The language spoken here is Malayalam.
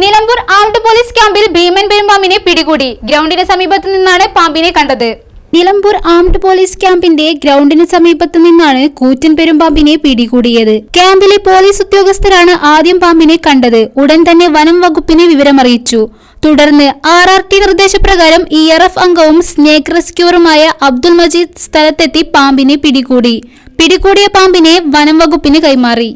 നിലമ്പൂർ ആംഡ് പോലീസ് ക്യാമ്പിൽ ഭീമൻ പെരുമ്പാമ്പിനെ പിടികൂടി. ഗ്രൗണ്ടിന് സമീപത്തു നിന്നാണ് പാമ്പിനെ കണ്ടത്. നിലമ്പൂർ ആംഡ് പോലീസ് ക്യാമ്പിന്റെ ഗ്രൗണ്ടിന് സമീപത്തു നിന്നാണ് കൂറ്റൻ പെരുമ്പാമ്പിനെ പിടികൂടിയത്. ക്യാമ്പിലെ പോലീസ് ഉദ്യോഗസ്ഥരാണ് ആദ്യം പാമ്പിനെ കണ്ടത്. ഉടൻ തന്നെ വനം വകുപ്പിനെ വിവരമറിയിച്ചു. തുടർന്ന് ആർ ആർ ടി നിർദ്ദേശപ്രകാരം ഇ ആർ എഫ് അംഗവും സ്നേക് റെസ്ക്യൂറുമായ അബ്ദുൽ മജീദ് സ്ഥലത്തെത്തി പാമ്പിനെ പിടികൂടി. പിടികൂടിയ പാമ്പിനെ വനം വകുപ്പിന് കൈമാറി.